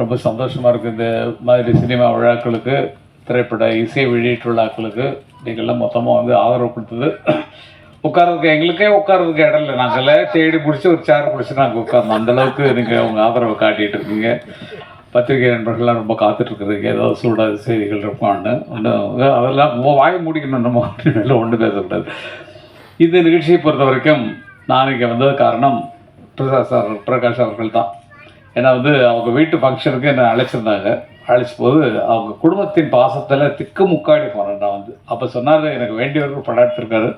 ரொம்ப சந்தோஷமாக இருக்குது இந்த மாதிரி சினிமா விழாக்களுக்கு திரைப்பட இசை வெளியீட்டு விழாக்களுக்கு. நீங்கள்லாம் மொத்தமாக வந்து ஆதரவு கொடுத்தது. உட்காரதுக்கு எங்களுக்கே உட்காரதுக்கு இடம் இல்லை. நாங்கள் தேடி பிடிச்சி ஒரு சேர் பிடிச்சி நாங்கள் உட்கார்ந்தோம் அந்தளவுக்கு நீங்கள் உங்கள் ஆதரவை காட்டிகிட்டு இருக்கீங்க. பத்திரிகை நண்பர்கள்லாம் ரொம்ப காத்துட்ருக்குறீங்க ஏதாவது சூடாத செய்திகள் இருப்பான்னு ஒன்று அதெல்லாம் வாய் வாயை முடிக்கணும். நம்ம இல்லை ஒன்று பேசக்கூடாது. இந்த நிகழ்ச்சியை பொறுத்த வரைக்கும் நான் இங்கே வந்தது காரணம் பிரகாஷ் சார் பிரகாஷ் அவர்கள் தான் ஏன்னா வந்து அவங்க வீட்டு ஃபங்க்ஷனுக்கு என்னை அழைச்சிருந்தாங்க. அழைச்ச போது அவங்க குடும்பத்தின் பாசத்தில் திக்கு முக்காடி போனேன் நான் வந்து. அப்போ சொன்னார் எனக்கு வேண்டியவர்கள் படம் எடுத்திருக்காரு.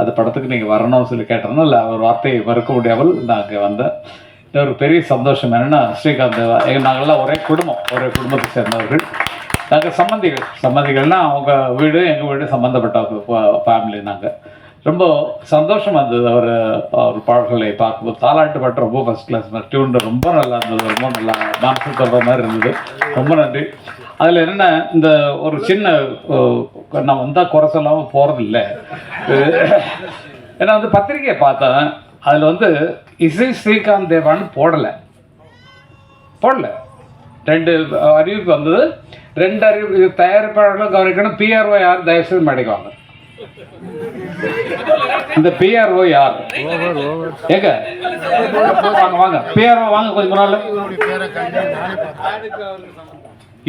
அந்த படத்துக்கு நீங்கள் வரணும்னு சொல்லி கேட்டோன்னா இல்லை அவர் வார்த்தையை மறுக்க முடியாமல் நான் அங்கே வந்தேன். இன்னொரு பெரிய சந்தோஷம் என்னென்னா ஸ்ரீகாந்த் தேவா எங்க நாங்கள்லாம் ஒரே குடும்பம் ஒரே குடும்பத்தை சேர்ந்தவர்கள். நாங்கள் சம்மந்திகள் சம்மந்திகள்னால் அவங்க வீடு எங்கள் வீடு சம்மந்தப்பட்ட ஃபேமிலி நாங்கள் ரொம்ப சந்தோஷமாக இருந்தது. அவர் அவர் பாடல்களை பார்க்கும்போது தாலாட்டு பாட்டு ரொம்ப ஃபஸ்ட் கிளாஸ் டியூன் ரொம்ப நல்லா இருந்தது. ரொம்ப நல்லா மனசு சொல்கிற மாதிரி இருந்தது. ரொம்ப நன்றி. அதில் என்னென்ன இந்த ஒரு சின்ன நான் வந்தால் குறை சொல்லாமல் போகிறதில்ல ஏன்னா வந்து பத்திரிக்கையை பார்த்தேன். அதில் வந்து இசை ஸ்ரீகாந்த் தேவான்னு போடலை. போடல. ரெண்டு அறிவிப்பு வந்தது. ரெண்டு அறிவிப்பு இது தயாரிப்பாளர்களும் கவனிக்கணும். பிஆர்ஓ யார் தயவுசெய்து மேடைக்கு இந்த பிஆர்ஓ யார்? ஏங்க. வாங்க வாங்க. பிஆர்ஓ வாங்க கொஞ்சம் முன்னால.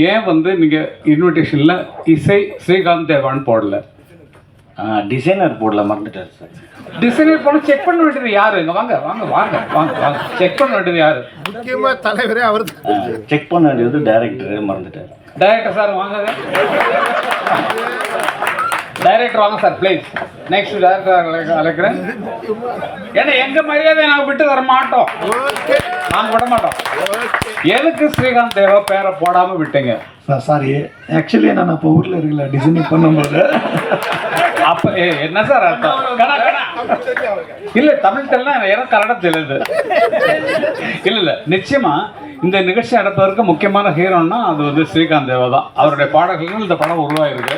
ஏன் வந்து நீங்க இன்விடேஷன்ல இசை ஸ்ரீகாந்த் தேவான் போடல? டிசைனர் போர்டில் மறந்துட்டார் சார் டிசைனர் போன செக் பண்ண வேண்டியது யாரு? இங்க வாங்க வாங்க வாங்க வாங்க வாங்க. செக் பண்ண வேண்டியது யாரு? முக்கியமா தலைவரே அவர் செக் பண்ண வேண்டியது டைரக்டர் மறந்துட்டார் டைரக்டர் சார் வாங்க. டைரக்டர் வாங்க சார் ப்ளீஸ் நெக்ஸ்ட் டைரக்டர் அழைக்கிறேன். ஏன்னா எங்க மரியாதை நாங்கள் விட்டு தர மாட்டோம். நாங்க விட மாட்டோம். எதுக்கு ஸ்ரீகாந்த் தேவா பேரை போடாம விட்டீங்க? சாரி ஆக்சுவலி நான் இப்போ ஊரில் இருக்கல. டிசைனிங் பண்ணும்போது. அப்ப என்ன சார். இல்ல தமிழ் தெரியல எனக்கு கன்னடம் தெரியுது இல்ல இல்ல. நிச்சயமா இந்த நிகழ்ச்சி நடத்துவதற்கு முக்கியமான ஹீரோன்னா அது வந்து ஸ்ரீகாந்த் தேவா தான். அவருடைய பாடல்கள் இந்த படம் உருவாயிருக்கு.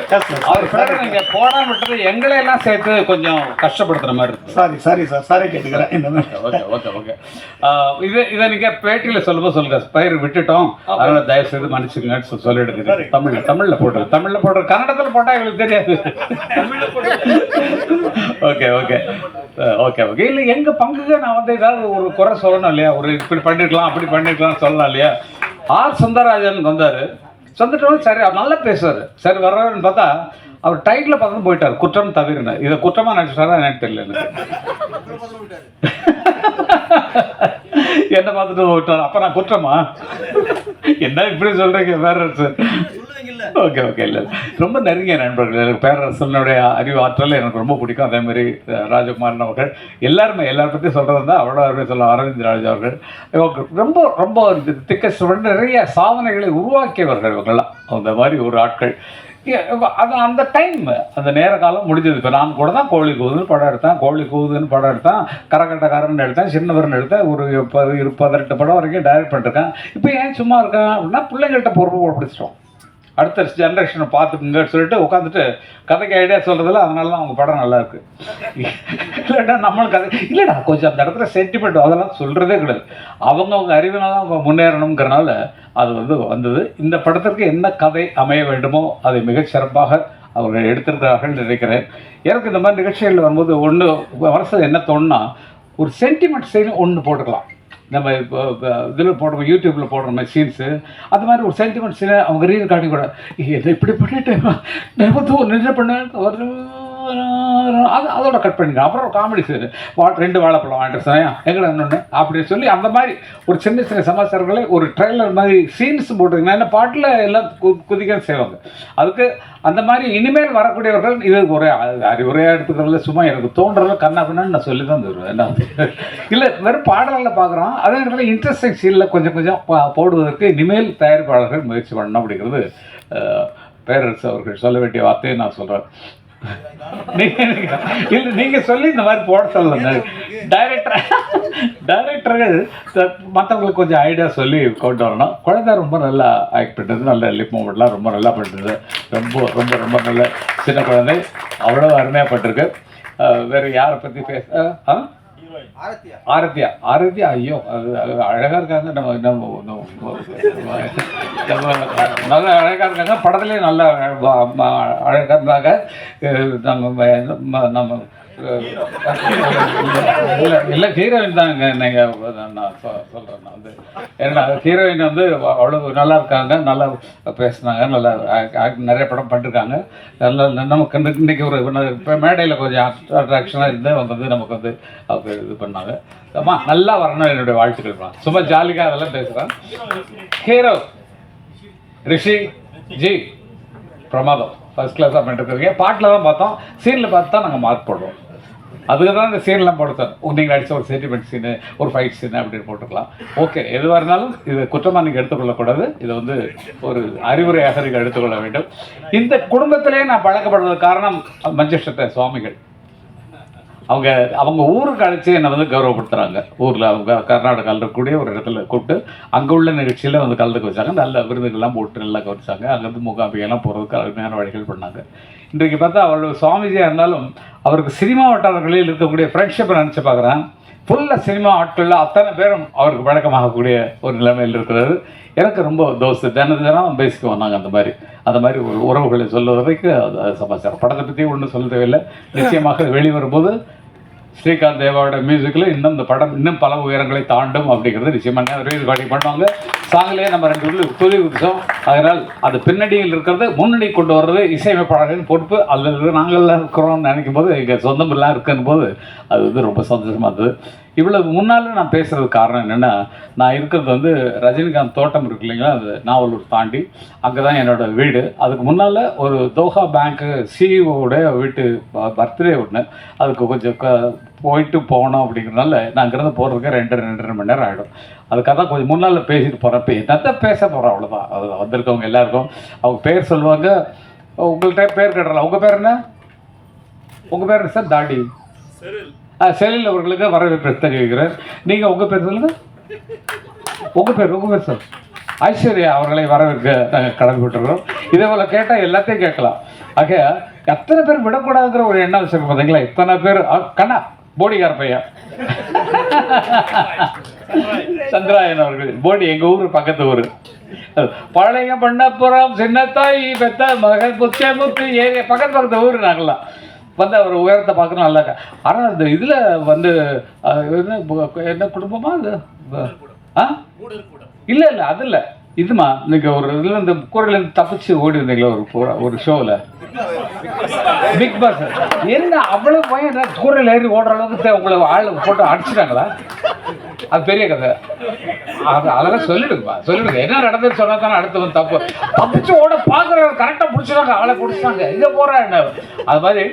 அவர் பேரை நீங்க போடாம விட்டது எங்களை எல்லாம் சேர்த்து கொஞ்சம் கஷ்டப்படுத்துற மாதிரி சாரி சாரி சார். சாரி கேட்டுக்கிறேன். இந்த மாதிரி ஓகே ஓகே ஓகே இது இதை நீங்க பேட்டியில சொல்லும்போது சொல்லுங்க. பயிர் விட்டுட்டோம். அதனால தயவு செய்து மன்னிச்சுங்கன்னு சொல்லி சொல்லிடுங்க தமிழ்ல தமிழ்ல போடுறது தமிழ்ல போடுறது கன்னடத்துல போட்டா எங்களுக்கு தெரியாது. ஓகே ஓகே ஓகே ஓகே இல்லை எங்கள் பங்குக்கு நான் வந்து ஏதாவது ஒரு குறை சொல்லணும் இல்லையா? ஒரு இப்படி பண்ணிருக்கலாம் அப்படி பண்ணிருக்கலாம் சொல்லலாம் இல்லையா? ஆர் சுந்தரராஜன் வந்தார். வந்துட்டோம் சரி அவர் நல்லா பேசுவார். சரி வர்றாருன்னு பார்த்தா அவர் டைட்டில் பார்த்து போயிட்டார். குற்றம் தவிர்னு இதை குற்றமா நினைச்சிட்டாரா எனக்கு தெரியல எனக்கு. என்ன பார்த்துட்டு போயிட்டார். அப்போ நான் குற்றமா? என்ன இப்படி சொல்கிறீங்க வேற சார். ஓகே ஓகே இல்லை. ரொம்ப நெருங்கிய நண்பர்கள் எனக்கு பேரரசனுடைய அறிவாற்றல் எனக்கு ரொம்ப பிடிக்கும். அதே மாதிரி ராஜகுமாரன் அவர்கள். எல்லாருமே எல்லாரும் பற்றி சொல்கிறது தான் அவ்வளோ அருமை சொல்ல அரவிந்த் ராஜா அவர்கள். ரொம்ப ரொம்ப திக்க நிறைய சாதனைகளை உருவாக்கியவர்கள் இவங்கெல்லாம். அந்த மாதிரி ஒரு ஆட்கள். அது அந்த டைம் அந்த நேர காலம் முடிஞ்சது. இப்போ நான் கூட தான் கோழி கூதுன்னு படம் எடுத்தேன். கோழி கூதுன்னு படம் எடுத்தேன். கரகட்டக்காரன் எடுத்தேன். சின்னவர்னு எடுத்தேன். ஒரு ப- இரு பதினெட்டு படம் வரைக்கும் டைரக்ட் பண்ணிருக்கேன் இப்போ ஏன் சும்மா இருக்கேன் அப்படின்னா பிள்ளைங்கள்ட்ட பொறுப்பு பிடிச்சிட்டோம். அடுத்த ஜென்ரேஷனை பார்த்துக்குங்கன்னு சொல்லிட்டு உட்காந்துட்டு கதைக்கு ஐடியா சொல்கிறதுல அதனால தான் அவங்க படம் நல்லாயிருக்கு இல்லைடா நம்மளுக்கு கதை இல்லைடா கொஞ்சம் அந்த இடத்துல சென்டிமெண்ட் அதெல்லாம் சொல்கிறதே கிடையாது. அவங்கவுங்க அறிவினால் தான் அவங்க முன்னேறணுங்கிறனால அது வந்து வந்தது. இந்த படத்திற்கு என்ன கதை அமைய வேண்டுமோ அதை மிகச்சிறப்பாக அவர்கள் எடுத்திருக்கிறார்கள் நினைக்கிறேன். எனக்கு இந்த மாதிரி நிகழ்ச்சிகள் வரும்போது ஒன்று மனசில் என்ன தோணுன்னா ஒரு சென்டிமெண்ட் சீன் ஒன்று போட்டுக்கலாம். நம்ம இப்போ இதில் போடுறோம் யூடியூப்பில் போடுற மாதிரி சீன்ஸு அது மாதிரி ஒரு சென்டிமெண்ட்ஸில் அவங்க ரீல் காட்டி கூட என்ன இப்படி பண்ணிட்டேன் நான் நின்று பண்ணேன்? ஒரு அது அதோட கட் பண்ணிக்கலாம் அப்புறம் காமெடி சீன் வா ரெண்டு வாழைப்பழம் வாங்கிட்டு சொன்னேன் எங்கடா இன்னொன்று அப்படின்னு சொல்லி அந்த மாதிரி ஒரு சின்ன சின்ன சமாச்சாரங்களே ஒரு ட்ரெய்லர் மாதிரி சீன்ஸ் போட்டிருக்கீங்கன்னா என்ன பாட்டில் எல்லாம் கு- குதிக்க செய்வாங்க. அதுக்கு அந்த மாதிரி இனிமேல் வரக்கூடியவர்கள் இது ஒரே அறிவுரையாக எடுத்துக்கிறதுல சும்மா எனக்கு தோன்றது கண்ணா பின்னான்னு நான் சொல்லி தான் தருவேன் என்ன இல்லை வெறும் பாடலில் பார்க்குறோம். அதே நேரத்தில் இன்ட்ரெஸ்டிங் சீனில் கொஞ்சம் கொஞ்சம் போடுவதற்கு இனிமேல் தயாரிப்பாளர்கள் முயற்சி பண்ணணும் அப்படிங்கிறது பேரரசு அவர்கள் சொல்ல வேண்டிய வார்த்தையை நான் சொல்கிறேன் இல்லை நீங்கள் சொல்லி இந்த மாதிரி போட சொல்லல டைரக்டர் டைரக்டர்கள் மற்றவங்களுக்கு கொஞ்சம் ஐடியா சொல்லி கொண்டு வரணும். குழந்தை ரொம்ப நல்லா ஆக்ட் பண்ணுறது நல்ல லிப் மூமெண்ட்லாம் ரொம்ப நல்லா பண்ணுறது ரொம்ப ரொம்ப ரொம்ப நல்ல சின்ன குழந்தை. அவ்வளோ அருமையாக பட்டிருக்கு. வேறு யாரை பற்றி பேச ஆ? ஆரத்தியா? ஆரத்தியா. ஐயோ அது அது அழகா இருக்காங்க. நம்ம நம்ம நல்லா அழகா இருக்காங்க. படத்துலேயே நல்லா வ- ம- அழகா இருந்தாங்க. நம்ம நம்ம இல்லை இல்லை ஹீரோயின் தாங்க. நீங்கள் நான் சொ- சொல்றேன். நான் வந்து. ஏன்னா ஹீரோயின் வந்து அவ்வளோ நல்லா இருக்காங்க நல்லா பேசுனாங்க நல்லா நிறைய படம் பண்ணிருக்காங்க. நல்லா நமக்கு இன்னைக்கு- ஒரு இப்போ மேடையில் கொஞ்சம் அட்ராக்ஷனாக இருந்து அவங்க வந்து நமக்கு வந்து அவங்க இது பண்ணாங்க. அம்மா நல்லா வரணும் என்னுடைய வாழ்த்துக்கள் சும்மா ஜாலிக்காக அதெல்லாம் பேசுகிறேன் ஹீரோ ரிஷி ஜி பிரமாதம். ஃபஸ்ட் கிளாஸாக பண்ணிருக்கீங்க பாட்டில் தான் பார்த்தோம். சீனில் பார்த்து தான் நாங்கள் மார்க் போடுவோம் அதுக்கு தான் அந்த சீன்லாம் போடுத்தோம் நீங்கள் அடித்த ஒரு சென்டிமெண்ட் சீனு ஒரு ஃபைட் சீனு அப்படின்னு போட்டுக்கலாம். ஓகே எதுவாக இருந்தாலும் இது குற்றமாக நீங்கள் எடுத்துக்கொள்ளக்கூடாது. இதை வந்து ஒரு அறிவுரையாக நீங்கள் எடுத்துக்கொள்ள வேண்டும். இந்த குடும்பத்திலே நான் பழக்கப்படுறது காரணம் மஞ்சஷ்டத்தை சுவாமிகள். அவங்க அவங்க ஊருக்கு அழைச்சி என்னை வந்து கௌரவப்படுத்துகிறாங்க ஊரில் அவங்க கர்நாடகாவில் இருக்கக்கூடிய ஒரு இடத்துல கூப்பிட்டு அங்கே உள்ள நிகழ்ச்சியில் வந்து கலந்துக்க வச்சாங்க. நல்ல விருதுகள்லாம் போட்டு நல்லா கவனிச்சாங்க. அங்கேருந்து மூகாம்பிகைலாம் போகிறதுக்கு அருமையான வழிகள் பண்ணாங்க. இன்றைக்கு பார்த்தா அவரோட சுவாமிஜியாக இருந்தாலும் அவருக்கு சினிமா வட்டாரங்களில் இருக்கக்கூடிய ஃப்ரெண்ட்ஷிப்பை நினச்சி பார்க்குறேன். ஃபுல்லாக சினிமா ஆட்களில் அத்தனை பேரும் அவருக்கு பழக்கமாகக்கூடிய ஒரு நிலைமையில் இருக்கிறது எனக்கு ரொம்ப தோசை. தின தினம் பேசிக்குவோம் நாங்கள் அந்த மாதிரி. அந்த மாதிரி ஒரு உறவுகளை சொல்லுவதற்கு அது சமாச்சாரம். படத்தை பற்றி ஒன்றும் சொல்ல தேவையில்லை. நிச்சயமாக வெளிவரும்போது ஸ்ரீகாந்த் தேவாவோட மியூசிக்கில் இன்னும் இந்த படம் இன்னும் பல உயரங்களை தாண்டும் அப்படிங்கிறது நிச்சயமாக ரெக்கார்டிங் பண்ணுவாங்க. சாங்கிலே நம்ம ரெண்டு உள்ள துளி உற்சவம் அதனால் அது பின்னணியில் இருக்கிறது முன்னணி கொண்டு வர்றது இசையமைப்பாளர்களின் பொறுப்பு. அல்லது நாங்கள் இருக்கிறோம்னு நினைக்கும் போது எங்கள் சொந்தமெல்லாம் இருக்குன்னு போது அது வந்து ரொம்ப சந்தோஷமாக இருந்தது. இவ்வளவு முன்னால் நான் பேசுகிறதுக்கு காரணம் என்னென்னா நான் இருக்கிறது வந்து ரஜினிகாந்த் தோட்டம் இருக்கு இல்லைங்களா? அது நாவலூர் தாண்டி. அங்கே தான் என்னோட வீடு. அதுக்கு முன்னால் ஒரு தோஹா பேங்க்கு சிஇஓட வீட்டு பர்த்டே ஒன்று அதுக்கு கொஞ்சம் க போயிட்டு போகணும் அப்படிங்கிறனால நான் அங்கேருந்து போகிறதுக்கு ரெண்டு ரெண்டரை மணி நேரம் ஆகிடும் அதுக்காக தான் கொஞ்சம் முன்னால் பேசிட்டு போகிறேன் இப்போ என்னத்தான் பேச போகிறோம் அவ்வளோதான் அது வந்திருக்கவங்க எல்லாருக்கும் அவங்க பேர் சொல்லுவாங்க. உங்கள்கிட்ட பேர் கேட்டுறலாம் உங்கள் பேர் என்ன? உங்கள் பேர் என்ன சார்? தாடி. ஆ செலில் அவர்களுக்கு வரவேற்பு தெரிவிக்கிறேன் நீங்கள் உங்கள் பேர் சொல்லுங்க. உங்கள் பேர் உங்கள் பேர் சார். ஐஸ்வர்யா அவர்களை வரவேற்க நாங்கள் கடமைப்பட்டுருக்கிறோம் இதே போல் கேட்டால் எல்லாத்தையும் கேட்கலாம். ஆக எத்தனை பேர் விடக்கூடாதுங்கிற ஒரு எண்ணம் வச்சிருக்கோம் பார்த்தீங்களா இத்தனை பேர் கண்ணா போடிகார பையன். சந்திராயன் அவர்கள். போடி எங்கள் ஊர் பக்கத்து ஊர். பழைய பண்ணப்புறம் சின்னத்தாய் பெத்த மகன் புத்திய முத்து ஏரியா பக்கத்து பக்கத்து ஊர் நாங்களாம் வந்து அவர் உயரத்தை பார்க்கணும் நல்லா இருக்கு. ஆனா இந்த இதுல வந்து என்ன குடும்பமா அது? ஆ? இல்ல இல்ல அது இல்ல. இதுமா நீங்க ஒரு இதுல இந்த கூரையில இருந்து தப்பிச்சு ஓடி இருந்தீங்களா ஒரு ஒரு ஷோவில் பிக் பாஸ் என்ன அவ்வளவு பையன் கூரையில் ஏறி ஓடுற அளவுக்கு உங்களை ஆள் போட்டு அடிச்சிட்டாங்களா? அது பெரிய கதை. அது அதெல்லாம் சொல்லிடுங்கப்பா சொல்லிடுங்க. என்ன நடந்ததுன்னு சொன்னா தானே அடுத்து தப்பு. தப்பிச்சு ஓட பாக்குற கரெக்டாக பிடிச்சிட்டாங்க ஆளை பிடிச்சிட்டாங்க. இங்கே போகிறா என்ன? அது மாதிரி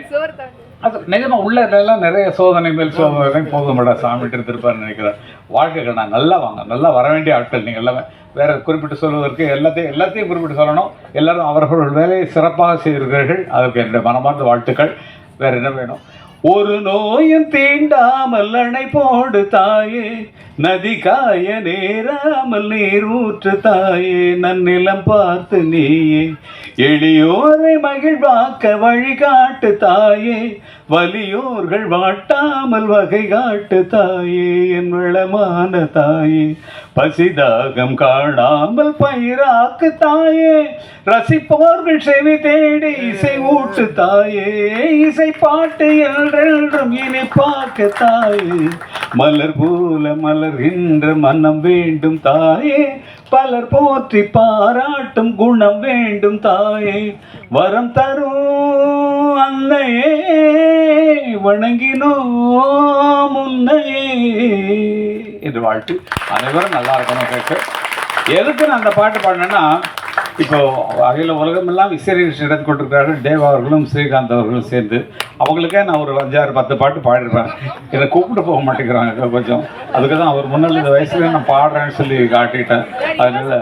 அது நிஜமா உள்ள எல்லாம் நிறைய சோதனை மேல் சோதனை போதுமடா சாமிட்டு இருப்பாருன்னு நினைக்கிறேன். வாழ்க்கைகள் நான் நல்லா வாங்க நல்லா வர வேண்டிய ஆட்கள் நீங்கள் எல்லாமே. வேற குறிப்பிட்டு சொல்வதற்கு எல்லாத்தையும் எல்லாத்தையும் குறிப்பிட்டு சொல்லணும். எல்லாரும் அவர்கள் வேலையை சிறப்பாக செய்திருக்கிறீர்கள். அதற்கு என்னுடைய மனமார்ந்த வாழ்த்துக்கள். வேற என்ன வேணும்? ஒரு நோயும் தீண்டாமல் அணை போடு தாயே. நதி காய நேராமல் நீர் ஊற்று தாயே. நன்னிலம் பார்த்து நீயே. எளியோரை மகிழ்வாக்க வழிகாட்டு தாயே வலியோர்கள் வாட்டாமல் வகை காட்டு தாயே என் வளமான தாயே. பசிதாகம் காணாமல் பயிராக்கு தாயே ரசிப்போர்கள் செவி தேடி இசை ஊட்டு தாயே இசை பாட்டு என்றென்றும் இனிப்பாக்க தாயே. மலர் போல மலர்கின்ற மனம் வேண்டும் தாயே பலர் போற்றி பாராட்டும் குணம் வேண்டும் தாயே. வரம் தரும் அன்னையே வணங்கினோம் உன்னையே. என்று வாழ்த்து. அனைவரும் நல்லா இருக்கணும் கேட்டு எதுக்கு நான் அந்த பாட்டு பாடினேன்னா இப்போ அகில உலகமெல்லாம் இசை நிகழ்ச்சி நடத்தி கொண்டிருக்கிறார்கள். தேவா அவர்களும் ஸ்ரீகாந்த் அவர்களும் சேர்ந்து அவங்களுக்கே நான் ஒரு அஞ்சாறு பத்து பாட்டு பாடிடுறேன். என்னை கூப்பிட்டு போக மாட்டேங்கிறாங்க கொஞ்சம். அதுக்கு தான் அவர் முன்னாள் இந்த வயசுல நான் பாடுறேன்னு சொல்லி காட்டிட்டேன். அதனால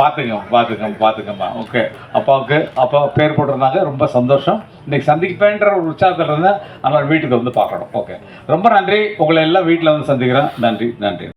பார்த்துங்க பார்த்துங்க பார்த்துக்கம்மா ஓகே. அப்பாவுக்கு அப்பா பேர் போட்டிருந்தாங்க. ரொம்ப சந்தோஷம். இன்னைக்கு சந்திப்பேன்ற ஒரு உற்சாகத்தில் இருந்தேன். அதனால் வீட்டுக்கு வந்து பார்க்கணும். ஓகே. ரொம்ப நன்றி. உங்களை எல்லாம் வீட்டில் வந்து சந்திக்கிறேன். நன்றி நன்றி.